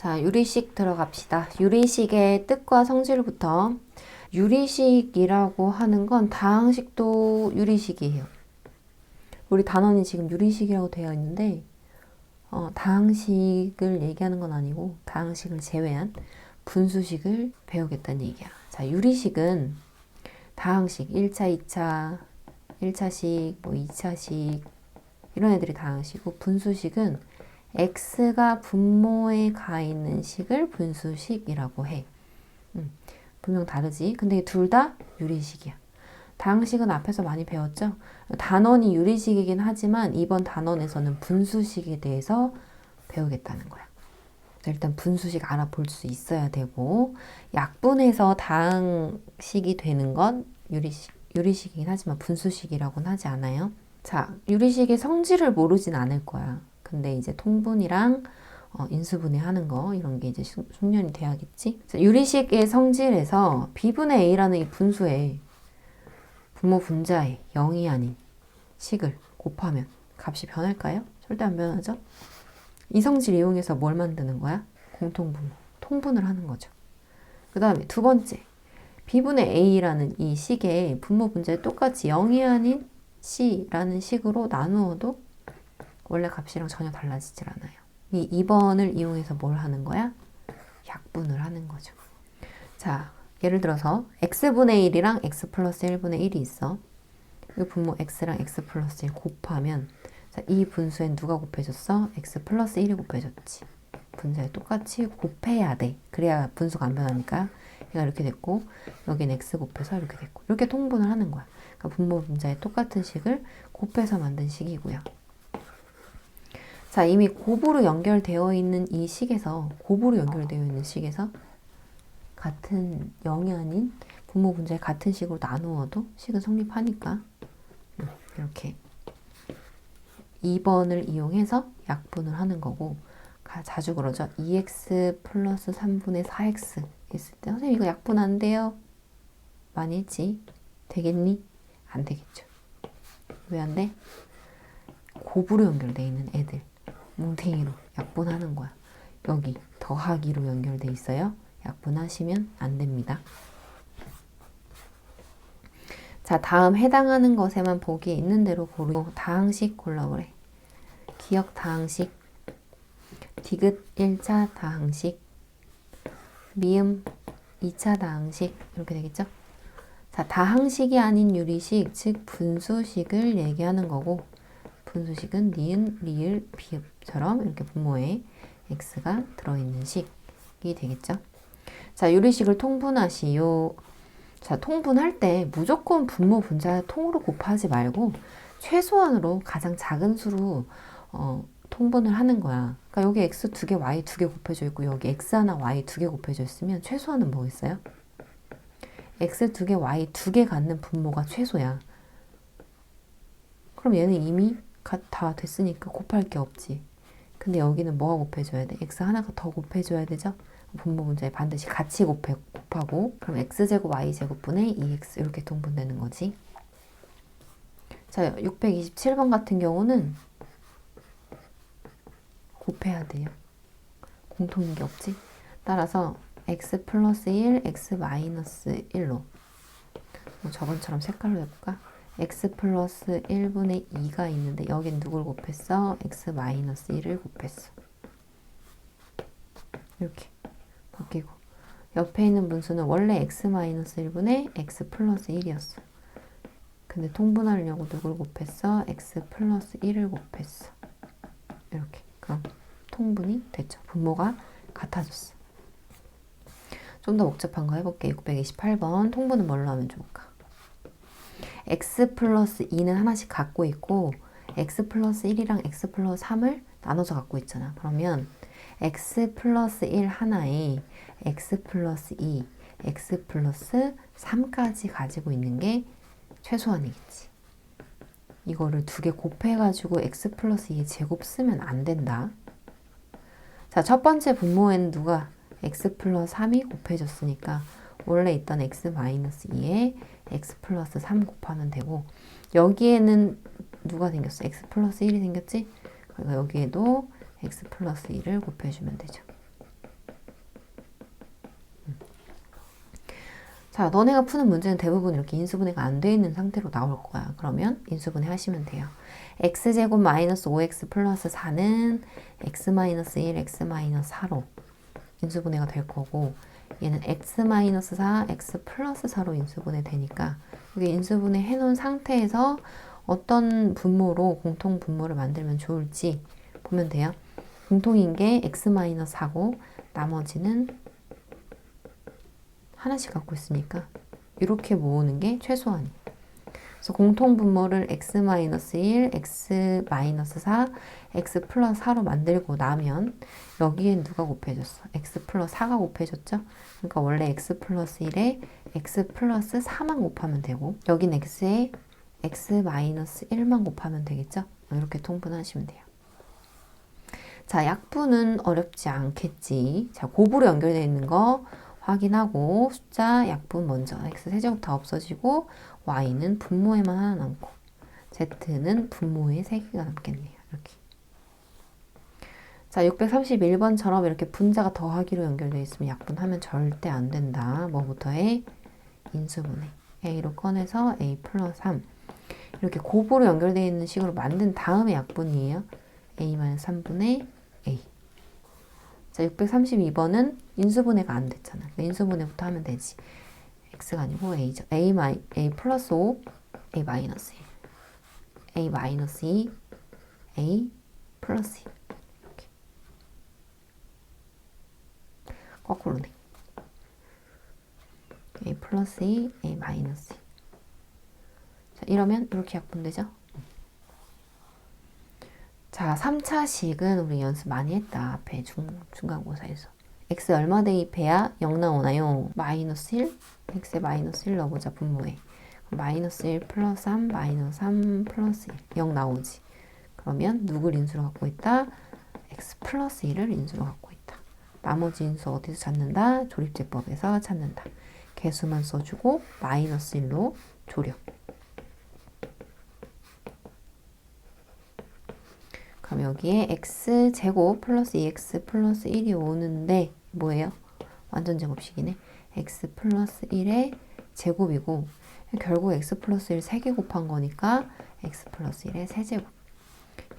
자, 유리식 들어갑시다. 유리식의 뜻과 성질부터 유리식이라고 하는 건 다항식도 유리식이에요. 우리 단원이 지금 유리식이라고 되어 있는데 어, 다항식을 얘기하는 건 아니고 다항식을 제외한 분수식을 배우겠다는 얘기야. 자, 유리식은 다항식 1차, 2차, 1차식, 뭐 2차식 이런 애들이 다항식이고 분수식은 x가 분모에 가 있는 식을 분수식이라고 해. 음, 분명 다르지. 근데 둘 다 유리식이야. 다항식은 앞에서 많이 배웠죠? 단원이 유리식이긴 하지만 이번 단원에서는 분수식에 대해서 배우겠다는 거야. 일단 분수식 알아볼 수 있어야 되고 약분해서 다항식이 되는 건 유리식, 유리식이긴 하지만 분수식이라고는 하지 않아요. 자, 유리식의 성질을 모르진 않을 거야. 근데 이제 통분이랑 어, 인수분해 하는 거 이런 게 이제 숙련이 돼야겠지. 유리식의 성질에서 b분의 a라는 이 분수에 분모 분자에 0이 아닌 식을 곱하면 값이 변할까요? 절대 안 변하죠. 이 성질 이용해서 뭘 만드는 거야? 공통분모, 통분을 하는 거죠. 그 다음에 두 번째, b분의 a라는 이 식의 분모 분자에 똑같이 0이 아닌 c라는 식으로 나누어도 원래 값이랑 전혀 달라지질 않아요. 이 2번을 이용해서 뭘 하는 거야? 약분을 하는 거죠. 자, 예를 들어서 x분의 1이랑 x 플러스 1분의 1이 있어. 이 분모 x랑 x 플러스 1 곱하면 자, 이 분수엔 누가 곱해졌어? x 플러스 1이 곱해졌지. 분자에 똑같이 곱해야 돼. 그래야 분수가 안 변하니까. 얘가 이렇게 됐고 여긴 x 곱해서 이렇게 됐고 이렇게 통분을 하는 거야. 그러니까 분모 분자에 똑같은 식을 곱해서 만든 식이고요. 자, 이미 곱으로 연결되어 있는 이 식에서, 곱으로 연결되어 있는 식에서 같은 0이 아닌 분모 분자에 같은 식으로 나누어도 식은 성립하니까 음, 이렇게 2번을 이용해서 약분을 하는 거고 자주 그러죠. 2x 플러스 3분의 4x 했을 때 선생님 이거 약분 안 돼요. 많이 했지. 되겠니? 안 되겠죠. 왜 안 돼? 곱으로 연결되어 있는 애들 뭉탱이로 약분하는 거야. 여기 더하기로 연결돼 있어요. 약분하시면 안 됩니다. 자, 다음 해당하는 것에만 보기에 있는 대로 고르고 다항식 골라보래. 기억 다항식, 디귿 1차 다항식, 미음 2차 다항식 이렇게 되겠죠? 자, 다항식이 아닌 유리식, 즉 분수식을 얘기하는 거고 분수식은 니은, 리을, 비읍처럼 이렇게 분모에 x가 들어있는 식이 되겠죠. 자, 유리식을 통분하시오. 자, 통분할 때 무조건 분모 분자 통으로 곱하지 말고 최소한으로 가장 작은 수로 어, 통분을 하는 거야. 그러니까 여기 x 두 개, y 두 개 곱해져 있고 여기 x 하나, y 두 개 곱해져 있으면 최소한은 뭐겠어요? x 두 개, y 두 개 갖는 분모가 최소야. 그럼 얘는 이미 다 됐으니까 곱할 게 없지. 근데 여기는 뭐가 곱해줘야 돼? x 하나가 더 곱해줘야 되죠? 분모 문제에 반드시 같이 곱해, 곱하고 그럼 x제곱 y제곱분의 2x 이렇게 통분되는 거지. 자, 627번 같은 경우는 곱해야 돼요. 공통인 게 없지. 따라서 x 플러스 1, x 마이너스 1로 뭐 저번처럼 색깔로 해볼까? X 플러스 1분의 2가 있는데 여긴 누굴 곱했어? x 마이너스 1을 곱했어. 이렇게 바뀌고 옆에 있는 분수는 원래 x 마이너스 1분의 x 플러스 1이었어. 근데 통분하려고 누굴 곱했어? x 플러스 1을 곱했어. 이렇게 그럼 통분이 됐죠. 분모가 같아졌어. 좀 더 복잡한 거 해볼게. 628번 통분은 뭘로 하면 좋을까? X 플러스 2는 하나씩 갖고 있고 x 플러스 1이랑 x 플러스 3을 나눠서 갖고 있잖아. 그러면 x 플러스 1 하나에 x 플러스 2, x 플러스 3까지 가지고 있는 게 최소한이겠지. 이거를 두 개 곱해가지고 x 플러스 2의 제곱 쓰면 안 된다. 자, 첫 번째 분모에는 누가 x 플러스 3이 곱해졌으니까 원래 있던 x 마이너스 2에 x 플러스 3 곱하면 되고 여기에는 누가 생겼어? x 플러스 1이 생겼지? 그러니까 여기에도 x 플러스 1을 곱해주면 되죠. 음. 자, 너네가 푸는 문제는 대부분 이렇게 인수분해가 안 돼 있는 상태로 나올 거야. 그러면 인수분해 하시면 돼요. x제곱 마이너스 5x 플러스 4는 x 마이너스 1, x 마이너스 4로 인수분해가 될 거고 얘는 x 마이너스 4, x 플러스 4로 인수분해 되니까 여기 인수분해 해놓은 상태에서 어떤 분모로 공통 분모를 만들면 좋을지 보면 돼요. 공통인 게 x 마이너스 4고 나머지는 하나씩 갖고 있으니까 이렇게 모으는 게 최소한이에요. 그래서 공통 분모를 x-1, x-4, x 플러스 4로 만들고 나면 여기엔 누가 곱해졌어? x 플러스 4가 곱해졌죠? 그러니까 원래 x 플러스 1에 x 플러스 4만 곱하면 되고 여긴 x에 x-1만 곱하면 되겠죠? 이렇게 통분하시면 돼요. 자, 약분은 어렵지 않겠지. 자, 곱으로 연결되어 있는 거 확인하고 숫자 약분 먼저 x 세제곱 다 없어지고 y는 분모에만 하나 남고 z는 분모에 세 개가 남겠네요. 이렇게. 자, 631번처럼 이렇게 분자가 더하기로 연결되어 있으면 약분하면 절대 안 된다. 뭐부터 해? 인수분해. a로 꺼내서 a 플러스 3. 이렇게 곱으로 연결되어 있는 식으로 만든 다음에 약분이에요. a-3분의 a. 자, 632번은 인수분해가 안 됐잖아. 인수분해부터 하면 되지. x가 아니고 a죠. a, 마이, a 플러스 5, a 마이너스 1. a 마이너스 2, a 플러스 1. 이렇게. 거꾸로네. a 플러스 2, a 마이너스 2. 자, 이러면 이렇게 약분되죠? 자, 3차식은 우리 연습 많이 했다. 앞에 중, 중간고사에서. x 얼마 대입 해야 0 나오나요? 마이너스 1? x에 마이너스 1 넣어보자, 분모에. 마이너스 1 플러스 3, 마이너스 3 플러스 1. 0 나오지. 그러면 누굴 인수로 갖고 있다? x 플러스 1을 인수로 갖고 있다. 나머지 인수 어디서 찾는다? 조립제법에서 찾는다. 개수만 써주고 마이너스 1로 조력. 여기에 x 제곱 플러스 2x 플러스 1이 오는데 뭐예요? 완전 제곱식이네. x 플러스 1의 제곱이고 결국 x 플러스 1 3개 곱한 거니까 x 플러스 1의 세제곱.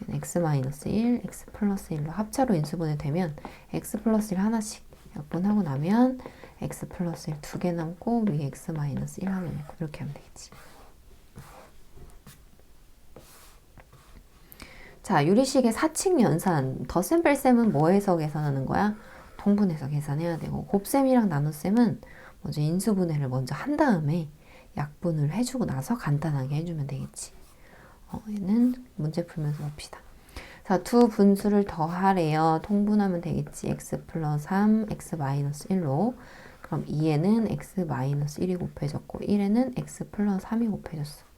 x 마이너스 1, x 플러스 1로 합차로 인수분해 되면 x 플러스 1 하나씩 약분하고 나면 x 플러스 1 두 개 남고 위에 x 마이너스 1 하나 남고 이렇게 하면 되겠지. 자, 유리식의 사칙 연산, 덧셈 뺄셈은 뭐해서 계산하는 거야? 통분해서 계산해야 되고 곱셈이랑 나눗셈은 먼저 인수분해를 먼저 한 다음에 약분을 해주고 나서 간단하게 해주면 되겠지. 어, 얘는 문제 풀면서 봅시다. 자, 두 분수를 더하래요. 통분하면 되겠지. x 플러스 3, x 마이너스 1로. 그럼 2에는 x 마이너스 1이 곱해졌고 1에는 x 플러스 3이 곱해졌어.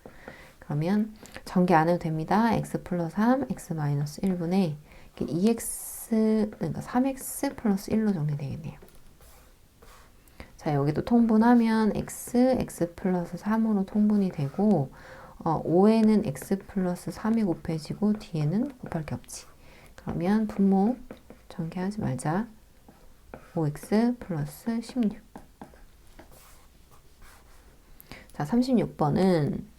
그러면 전개 안 해도 됩니다. x 플러스 3, x 마이너스 1분의 2x, 그러니까 3x 플러스 1로 정리되겠네요. 자, 여기도 통분하면 x, x 플러스 3으로 통분이 되고 어, 5에는 x 플러스 3이 곱해지고 뒤에는 곱할 게 없지. 그러면 분모 전개하지 말자. 5x 플러스 16. 자, 36번은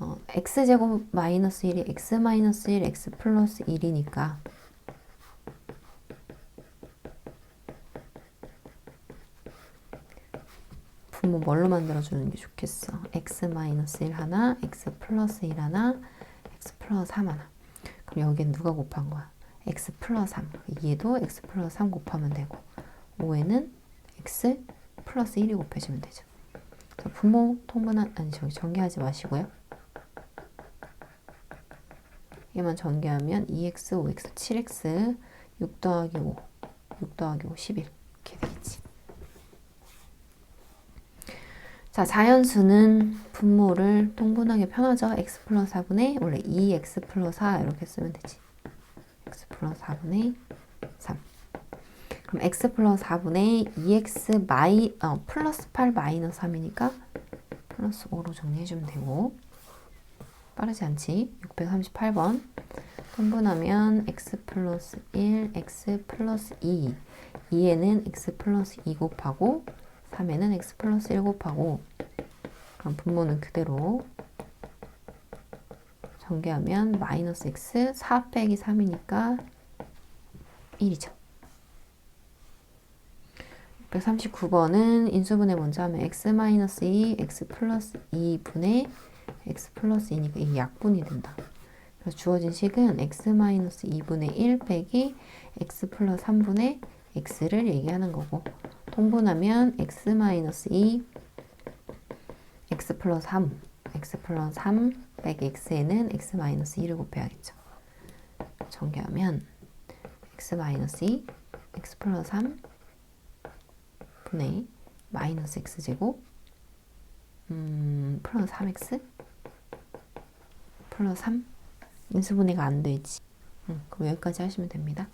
어, x제곱 마이너스 1이 x 마이너스 1, x 플러스 1이니까 분모 뭘로 만들어주는 게 좋겠어? x 마이너스 1 하나, x 플러스 1 하나, x 플러스 3 하나. 그럼 여기엔 누가 곱한 거야? x 플러스 3. 2에도 x 플러스 3 곱하면 되고 5에는 x 플러스 1이 곱해지면 되죠. 분모 통분한 아니 저기 전개하지 마시고요. 얘만 전개하면 2x, 5x, 7x, 6 더하기 5, 6 더하기 5, 11 이렇게 되겠지. 자, 자연수는 분모를 통분하기 편하죠. x 플러스 4분의 원래 2x 플러스 4 이렇게 쓰면 되지. x 플러스 4분의 3. 그럼 x 플러스 4분의 2x 마이 어, 플러스 8 마이너스 3이니까 플러스 5로 정리해주면 되고 빠르지 않지? 638번. 분분하면 x 플러스 1, x 플러스 2. 2에는 x 플러스 2 곱하고 3에는 x 플러스 1 곱하고 그럼 분모는 그대로 전개하면 마이너스 x 4 빼기 3이니까 1이죠. 139번은 인수분해 먼저 하면 x 마이너스 2, x 플러스 2분의 x 플러스 2니까 이게 약분이 된다. 그래서 주어진 식은 x 마이너스 2분의 1 빼기 x 플러스 3분의 x를 얘기하는 거고 통분하면 x 마이너스 2 x 플러스 3 x 플러스 3 빼기 x에는 x 마이너스 2를 곱해야겠죠. 전개하면 x 마이너스 2 x 플러스 3 분의 마이너스 x 제곱 음, 플러스 3x 플러스 3 인수분해가 안 되지. 음, 그럼 여기까지 하시면 됩니다.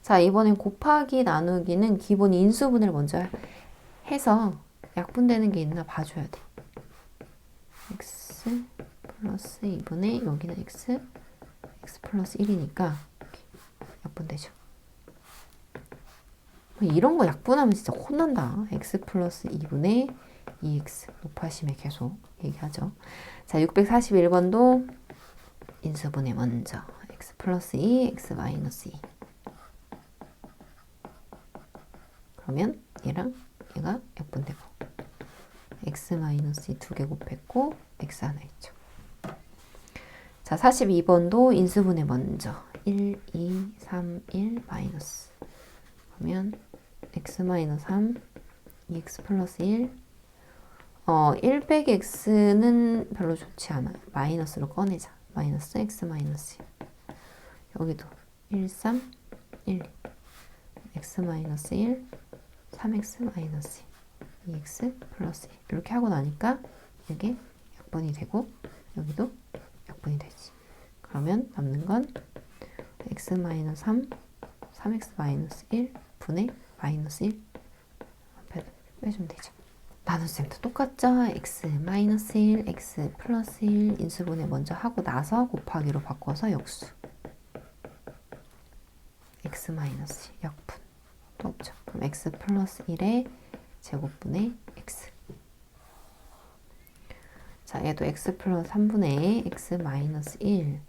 자, 이번엔 곱하기 나누기는 기본 인수분해를 먼저 해서 약분되는 게 있나 봐줘야 돼. x 플러스 2분의 여기는 x, x 플러스 1이니까 약분되죠. 이런 거 약분하면 진짜 혼난다. x 플러스 2분의 2x 높아심에 계속 얘기하죠. 자, 641번도 인수분해 먼저 x 플러스 2, x 마이너스 2 그러면 얘랑 얘가 약분되고 x 마이너스 2 두 개 곱했고 x 하나 있죠. 자, 42번도 인수분해 먼저 1, 2, 3, 1 마이너스 그러면 x 마이너스 3 2x 플러스 1 어, 1 빼기 x는 별로 좋지 않아요. 마이너스로 꺼내자. 마이너스 x 마이너스 1 여기도 1, 3, 1 x 마이너스 1 3x 마이너스 2x 플러스 1 이렇게 하고 나니까 이게 약분이 되고 여기도 약분이 되지. 그러면 남는 건 x 마이너스 3 3x 마이너스 1 분의 마이너스 1 빼주면 되죠. 나눗셈도 똑같죠? x 마이너스 1, x 플러스 1 인수분해 먼저 하고 나서 곱하기로 바꿔서 역수. x 마이너스 1 역분. 또 없죠. 그럼 x 플러스 1의 제곱분의 x. 자 얘도 x 플러스 3분의 x 마이너스 1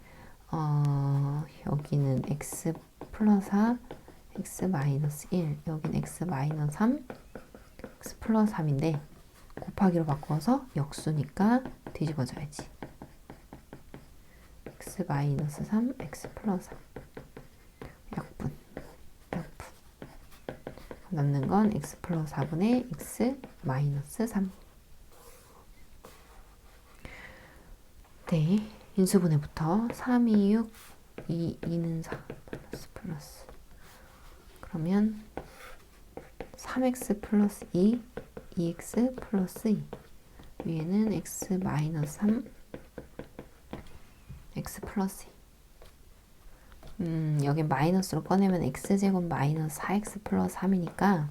어, 여기는 x 플러스 4 x 마이너스 1 여기는 x 마이너스 3 x 플러스 3인데 곱하기로 바꿔서 역수니까 뒤집어져야지. X 마이너스 3 x 플러스 3 약분 약분. 남는 건 x 플러스 4분의 x 마이너스 3 네, 인수분해부터 3, 2, 6, 2, 2는 4 플러스 플러스. 그러면 3x 플러스 2, 2x 플러스 2 위에는 x 마이너스 3, x 플러스 2 음, 여기 마이너스로 꺼내면 x제곱 마이너스 4x 플러스 3이니까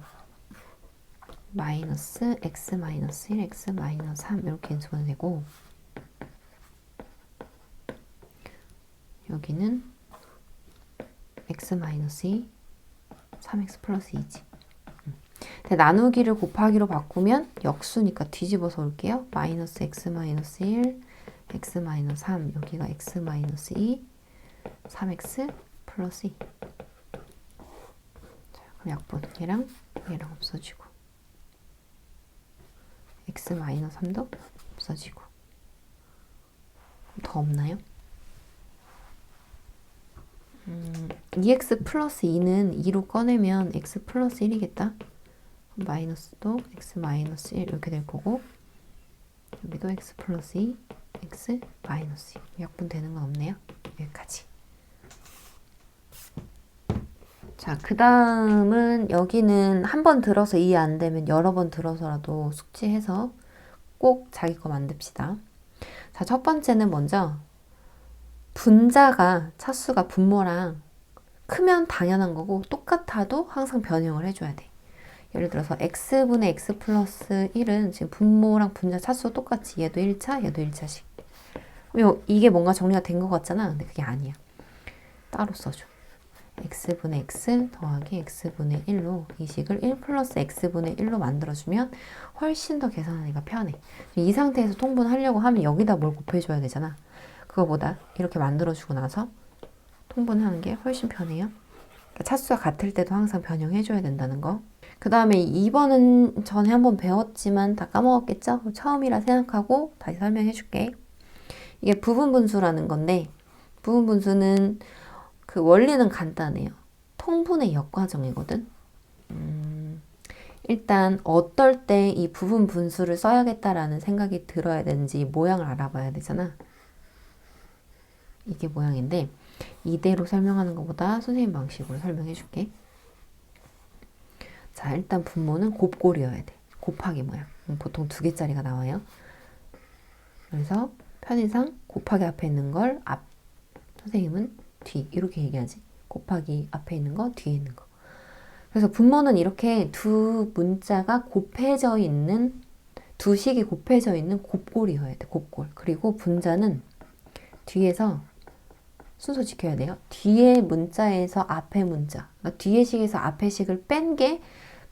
마이너스 x 마이너스 1, x 마이너스 3 이렇게 인수가 되고 여기는 x 마이너스 2, 3x 플러스 2지. 근데 나누기를 곱하기로 바꾸면 역수니까 뒤집어서 올게요. 마이너스 x 마이너스 1, x 마이너스 3, 여기가 x 마이너스 2, 3x 플러스 2. 자, 그럼 약분 얘랑 얘랑 없어지고 x 마이너스 3도 없어지고 더 없나요? 음, 2x 플러스 2는 2로 꺼내면 x 플러스 1이겠다. 마이너스도 x 마이너스 1 이렇게 될 거고 여기도 x 플러스 2, x 마이너스 2 약분 되는 건 없네요. 여기까지. 자, 그 다음은 여기는 한 번 들어서 이해 안 되면 여러 번 들어서라도 숙지해서 꼭 자기 거 만듭시다. 자, 첫 번째는 먼저 분자가 차수가 분모랑 크면 당연한 거고 똑같아도 항상 변형을 해줘야 돼. 예를 들어서 x분의 x 플러스 1은 지금 분모랑 분자 차수 똑같이 얘도 1차, 얘도 1차씩. 이게 뭔가 정리가 된 것 같잖아. 근데 그게 아니야. 따로 써줘. x분의 x 더하기 x분의 1로 이 식을 1 플러스 x분의 1로 만들어주면 훨씬 더 계산하기가 편해. 이 상태에서 통분하려고 하면 여기다 뭘 곱해줘야 되잖아. 그거보다 이렇게 만들어주고 나서 통분하는 게 훨씬 편해요. 그러니까 차수가 같을 때도 항상 변형해줘야 된다는 거. 그 다음에 2번은 전에 한번 배웠지만 다 까먹었겠죠? 처음이라 생각하고 다시 설명해 줄게. 이게 부분 분수라는 건데, 부분 분수는 그 원리는 간단해요. 통분의 역과정이거든. 음, 일단 어떨 때 이 부분 분수를 써야겠다라는 생각이 들어야 되는지 모양을 알아봐야 되잖아. 이게 모양인데 이대로 설명하는 것보다 선생님 방식으로 설명해 줄게. 자, 일단 분모는 곱골이어야 돼. 곱하기 모양. 음, 보통 두 개짜리가 나와요. 그래서 편의상 곱하기 앞에 있는 걸 앞, 선생님은 뒤 이렇게 얘기하지. 곱하기 앞에 있는 거, 뒤에 있는 거. 그래서 분모는 이렇게 두 문자가 곱해져 있는 두 식이 곱해져 있는 곱골이어야 돼. 곱골. 그리고 분자는 뒤에서 순서 지켜야 돼요. 뒤에 문자에서 앞에 문자, 그러니까 뒤에 식에서 앞에 식을 뺀 게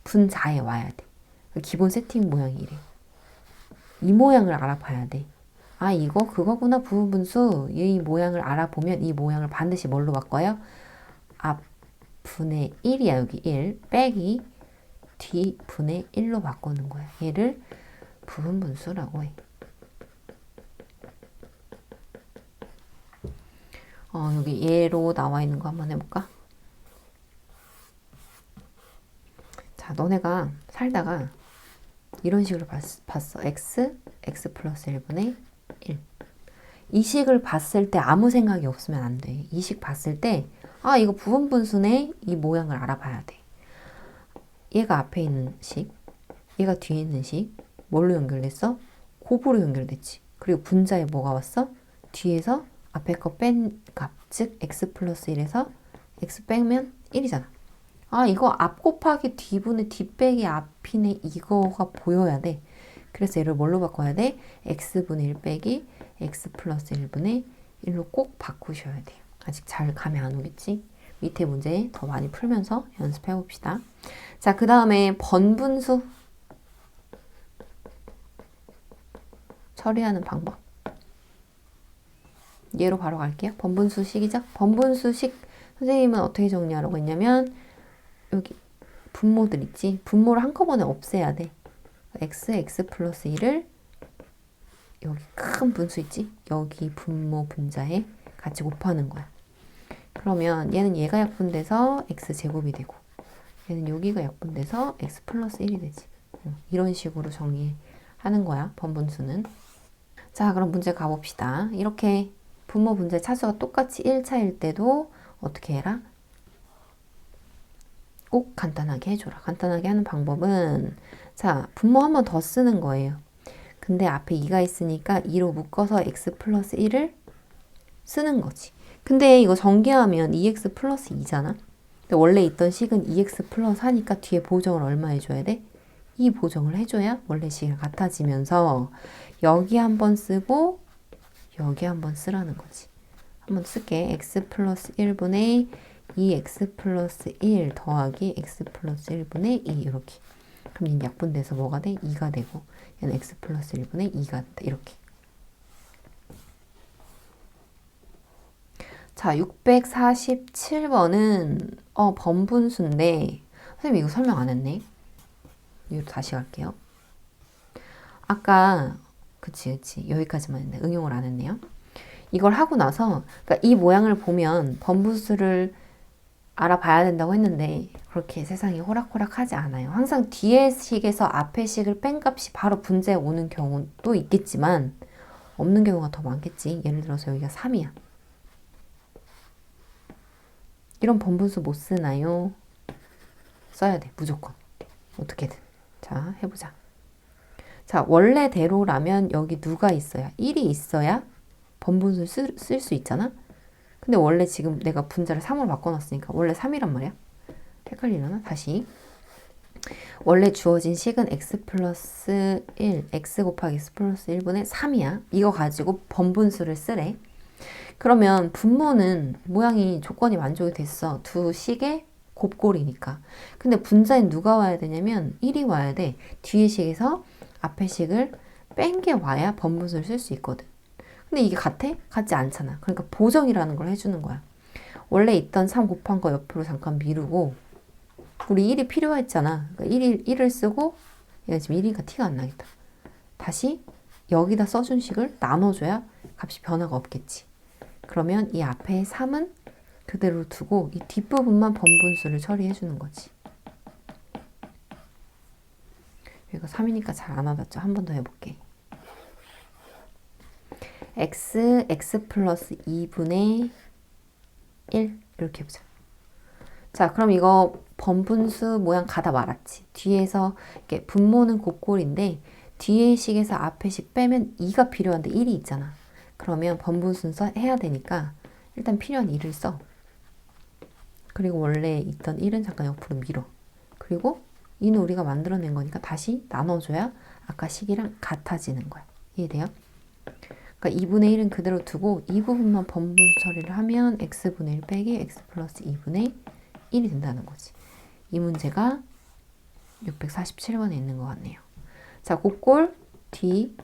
분자에 와야 돼. 그 기본 세팅 모양이 이래. 이 모양을 알아봐야 돼. 아, 이거 그거구나 부분 분수. 이 모양을 알아보면 이 모양을 반드시 뭘로 바꿔요? 앞 분의 1이야 여기 1 빼기 뒤 분의 1로 바꾸는 거야. 얘를 부분 분수라고 해. 어, 여기 얘로 나와 있는 거 한번 해볼까? 자, 너네가 살다가 이런 식으로 봤, 봤어. x, x 플러스 1분의 1. 이 식을 봤을 때 아무 생각이 없으면 안 돼. 이 식 봤을 때, 아, 이거 부분 분수네? 이 모양을 알아봐야 돼. 얘가 앞에 있는 식, 얘가 뒤에 있는 식, 뭘로 연결됐어? 곱으로 연결됐지. 그리고 분자에 뭐가 왔어? 뒤에서 앞에 거 뺀 값, 즉 x 플러스 1에서 x 빼면 1이잖아. 아, 이거 앞 곱하기 뒤분의 뒤 빼기 앞이네 이거가 보여야 돼. 그래서 얘를 뭘로 바꿔야 돼? x분의 1 빼기 x 플러스 1분의 1로 꼭 바꾸셔야 돼요. 아직 잘 감이 안 오겠지? 밑에 문제 더 많이 풀면서 연습해 봅시다. 자, 그 다음에 번분수 처리하는 방법. 얘로 바로 갈게요. 번분수식이죠? 번분수식 선생님은 어떻게 정리하라고 했냐면 여기 분모들 있지? 분모를 한꺼번에 없애야 돼. x, x 플러스 1을 여기 큰 분수 있지? 여기 분모 분자에 같이 곱하는 거야. 그러면 얘는 얘가 약분돼서 x 제곱이 되고 얘는 여기가 약분돼서 x 플러스 1이 되지. 이런 식으로 정리하는 거야. 번분수는. 자, 그럼 문제 가봅시다. 이렇게 분모 분자의 차수가 똑같이 1차일 때도 어떻게 해라? 꼭 간단하게 해줘라. 간단하게 하는 방법은 자, 분모 한 번 더 쓰는 거예요. 근데 앞에 2가 있으니까 2로 묶어서 x 플러스 1을 쓰는 거지. 근데 이거 전개하면 2x 플러스 2잖아. 근데 원래 있던 식은 2x 플러스 하니까 뒤에 보정을 얼마 해줘야 돼? 이 보정을 해줘야 원래 식이 같아지면서 여기 한 번 쓰고 여기 한 번 쓰라는 거지. 한번 쓸게. x 플러스 1분의 2x 플러스 1 더하기 x 플러스 1분의 2 이렇게. 그럼 얘는 약분돼서 뭐가 돼? 2가 되고 얘는 x 플러스 1분의 2가 된다. 이렇게. 자, 647번은 어, 번분수인데 선생님 이거 설명 안 했네. 이거 다시 갈게요. 아까 그치 그치 여기까지만 했네. 응용을 안 했네요. 이걸 하고 나서 그러니까 이 모양을 보면 번분수를 알아봐야 된다고 했는데 그렇게 세상이 호락호락하지 않아요. 항상 뒤에 식에서 앞에 식을 뺀 값이 바로 분자에 오는 경우도 있겠지만 없는 경우가 더 많겠지. 예를 들어서 여기가 3이야. 이런 번분수 못 쓰나요? 써야 돼. 무조건. 어떻게든. 자, 해보자. 자, 원래대로라면 여기 누가 있어야? 1이 있어야 번분수를 쓸수 있잖아? 근데 원래 지금 내가 분자를 3으로 바꿔놨으니까 원래 3이란 말이야. 헷갈리려나? 다시. 원래 주어진 식은 x 플러스 1, x 곱하기 x 플러스 1분의 3이야. 이거 가지고 번분수를 쓰래. 그러면 분모는 모양이 조건이 만족이 됐어. 두 식의 곱골이니까. 근데 분자에 누가 와야 되냐면 1이 와야 돼. 뒤에 식에서 앞에 식을 뺀 게 와야 번분수를 쓸 수 있거든. 근데 이게 같아? 같지 않잖아. 그러니까 보정이라는 걸 해주는 거야. 원래 있던 3 곱한 거 옆으로 잠깐 미루고 우리 1이 필요했잖아. 그러니까 1을, 1을 쓰고 얘가 지금 1이니까 티가 안 나겠다. 다시 여기다 써준 식을 나눠줘야 값이 변화가 없겠지. 그러면 이 앞에 3은 그대로 두고 이 뒷부분만 번분수를 처리해 주는 거지. 이거 3이니까 잘 안 와닿죠? 한 번 더 해볼게. X, x 플러스 2분의 1 이렇게 해보자. 자, 그럼 이거 번분수 모양 가다 말았지. 뒤에서 이렇게 분모는 곱골인데 뒤에 식에서 앞에 식 빼면 2가 필요한데 1이 있잖아. 그러면 번분수 써 해야 되니까 일단 필요한 1을 써. 그리고 원래 있던 1은 잠깐 옆으로 밀어. 그리고 이는 우리가 만들어낸 거니까 다시 나눠줘야 아까 식이랑 같아지는 거야. 이해돼요? 그러니까 2분의 1은 그대로 두고 이 부분만 번분수 처리를 하면 x분의 1 빼기 x 플러스 2분의 1이 된다는 거지. 이 문제가 647번에 있는 것 같네요. 자, 곱골 뒤,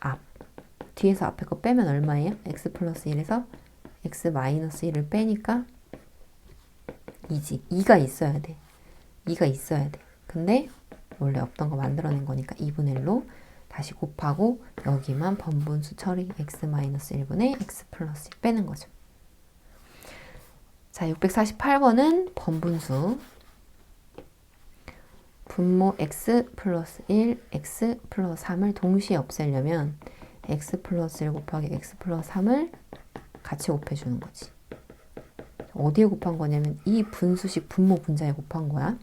앞. 뒤에서 앞에 거 빼면 얼마예요? x 플러스 1에서 x 마이너스 1을 빼니까 2지. 2가 있어야 돼. 2가 있어야 돼. 근데 원래 없던 거 만들어낸 거니까 2분의 1로 다시 곱하고 여기만 번분수 처리 x 마이너스 1분의 x 플러스 1 빼는 거죠. 자, 648번은 번분수. 분모 x 플러스 1, x 플러스 3을 동시에 없애려면 x 플러스 1 곱하기 x 플러스 3을 같이 곱해주는 거지. 어디에 곱한 거냐면 이 분수식 분모 분자에 곱한 거야.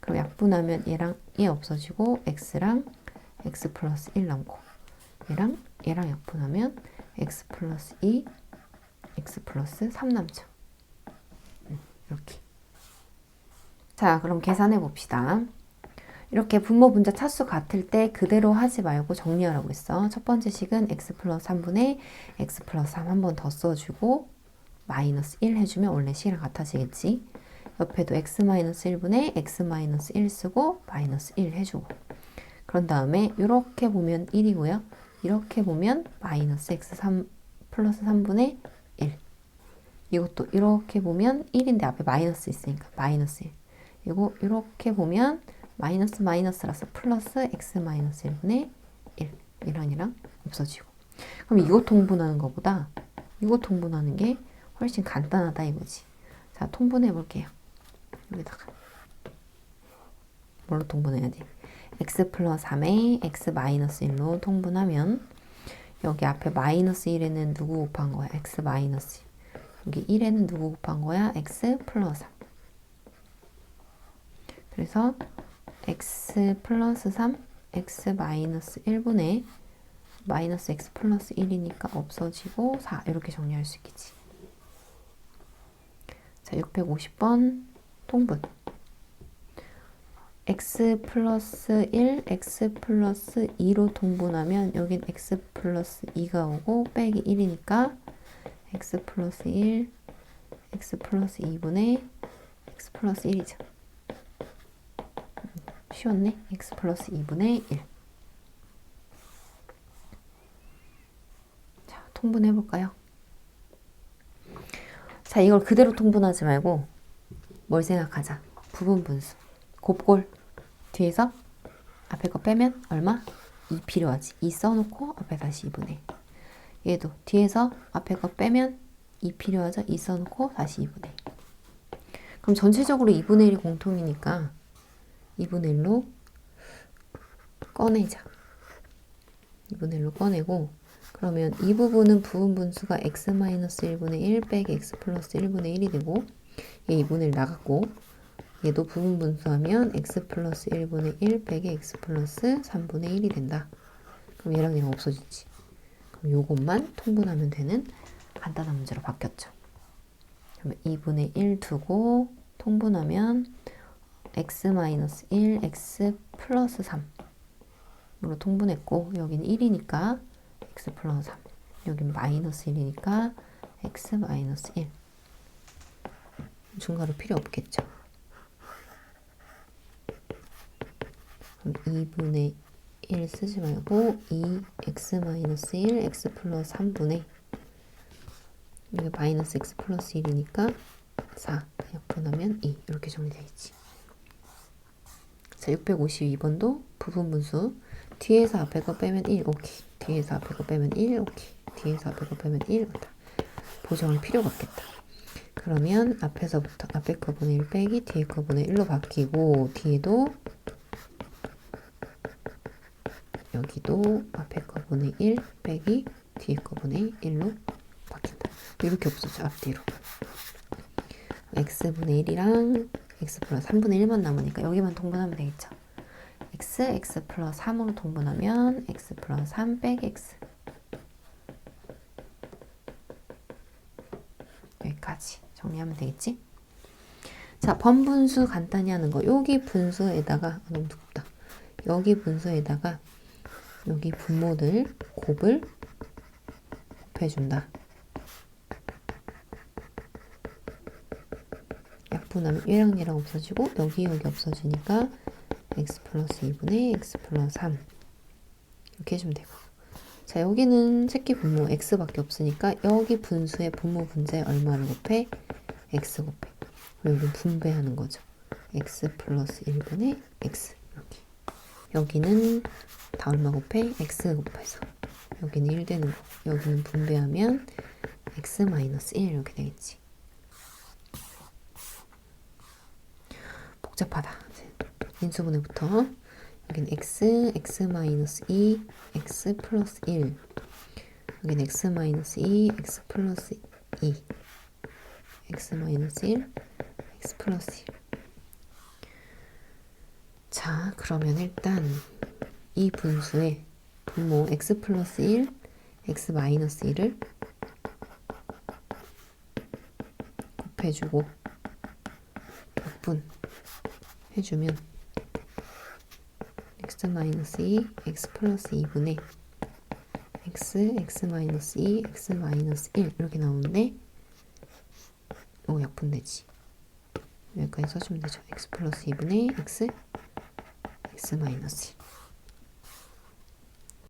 그럼 약분하면 얘랑 얘 없어지고 x랑 x 플러스 1 남고 얘랑 얘랑 약분하면 x 플러스 2, x 플러스 3 남죠. 음, 이렇게. 자, 그럼 계산해 봅시다. 이렇게 분모 분자 차수 같을 때 그대로 하지 말고 정리하라고 했어. 첫 번째 식은 x 플러스 3분의 x 플러스 3 한 번 더 써주고 마이너스 1 해주면 원래 식이랑 같아지겠지. 옆에도 x 마이너스 1분의 x 마이너스 1 쓰고 마이너스 1 해주고 그런 다음에 이렇게 보면 1이고요. 이렇게 보면 마이너스 x 3 플러스 3분의 1 이것도 이렇게 보면 1인데 앞에 마이너스 있으니까 마이너스 1 그리고 이렇게 보면 마이너스 마이너스라서 플러스 x 마이너스 1분의 1 이랑 이랑 없어지고. 그럼 이거 통분하는 것보다 이거 통분하는 게 훨씬 간단하다 이거지. 자 통분해 볼게요. 여기다가. 뭘로 통분해야 돼 x 플러스 3에 x 마이너스 1로 통분하면 여기 앞에 마이너스 1에는 누구 곱한 거야? x 마이너스 1 여기 1에는 누구 곱한 거야? x 플러스 3 그래서 x 플러스 3 x 마이너스 1분의 마이너스 x 플러스 1이니까 없어지고 4 이렇게 정리할 수 있겠지. 자 650번 통분 x 플러스 1, x 플러스 2로 통분하면 여긴 x 플러스 2가 오고 빼기 1이니까 x 플러스 1, x 플러스 2분의 x 플러스 1이죠. 쉬웠네. x 플러스 2분의 1. 자, 통분해 볼까요? 자, 이걸 그대로 통분하지 말고 뭘 생각하자. 부분 분수. 곱골. 뒤에서 앞에 거 빼면 얼마? 2 필요하지. 2 써놓고 앞에 다시 2분의 얘도 뒤에서 앞에 거 빼면 2 필요하죠. 2 써놓고 다시 2분의 그럼 전체적으로 2분의 1이 공통이니까 2분의 1로 꺼내자. 2분의 1로 꺼내고 그러면 이 부분은 부분 분수가 x-1분의 1 빼기 x 플러스 1분의 1이 되고 얘 2분의 1 나갔고 얘도 부분 분수하면 x 플러스 1분의 1 빼기 x 플러스 3분의 1이 된다. 그럼 얘랑 얘랑 없어지지. 그럼 요것만 통분하면 되는 간단한 문제로 바뀌었죠. 그러면 2분의 1 두고 통분하면 x 마이너스 1, x 플러스 3으로 통분했고 여기는 1이니까 x 플러스 3 여긴 마이너스 1이니까 x 마이너스 1 중괄호 필요 없겠죠. 그럼 2분의 1 쓰지 말고 2 x 마이너스 1 x 플러스 3분의 이게 마이너스 x 플러스 1이니까 4 약분하면 2 이렇게 정리되겠지. 자 652번도 부분 분수. 뒤에서 앞에 거 빼면 1 오케이. 뒤에서 앞에 거 빼면 1 오케이. 뒤에서 앞에 거 빼면 1 맞다. 보정할 필요가 없겠다. 그러면 앞에서부터 앞에 거분의 1 빼기 뒤에 거분의 1로 바뀌고 뒤에도 여기도 앞에 거분의 1 빼기 뒤에 거분의 1로 바뀐다. 이렇게 없어져 앞뒤로. x분의 1이랑 x 플러스 3분의 1만 남으니까 여기만 동분하면 되겠죠. x, x 플러스 3으로 동분하면 x 플러스 3 빼기 x 여기까지 정리하면 되겠지? 자, 번분수 간단히 하는 거. 여기 분수에다가 아, 너무 두껍다. 여기 분수에다가 여기 분모들 곱을 곱해준다. 약분하면 1랑 1랑 없어지고 여기 여기 없어지니까 x 플러스 2분의 x 플러스 3 이렇게 해주면 되고. 자 여기는 새끼 분모 x밖에 없으니까 여기 분수의 분모 분자에 얼마를 곱해? x 곱해. 그리고 여기 분배하는 거죠. X 플러스 1분의 x. 이렇게. 여기는 다 얼마 곱해? x 곱해서 여기는 1 되는 거. 여기는 분배하면 x 마이너스 1 이렇게 되겠지. 복잡하다. 인수분해부터 여기는 x, x 마이너스 2, x 플러스 1 여기는 x 마이너스 2, x 플러스 2 x 마이너스 1, x 플러스 1 자, 그러면 일단 이 분수의 분모 x 플러스 1, x 마이너스 1을 곱해주고 약분 해주면 x 마이너스 2, x 플러스 2분의 x, x 마이너스 2, x 마이너스 1 이렇게 나오는데 오 약분되지. 여기까지 써주면 되죠. x 플러스 2분의 x x 마이너스 1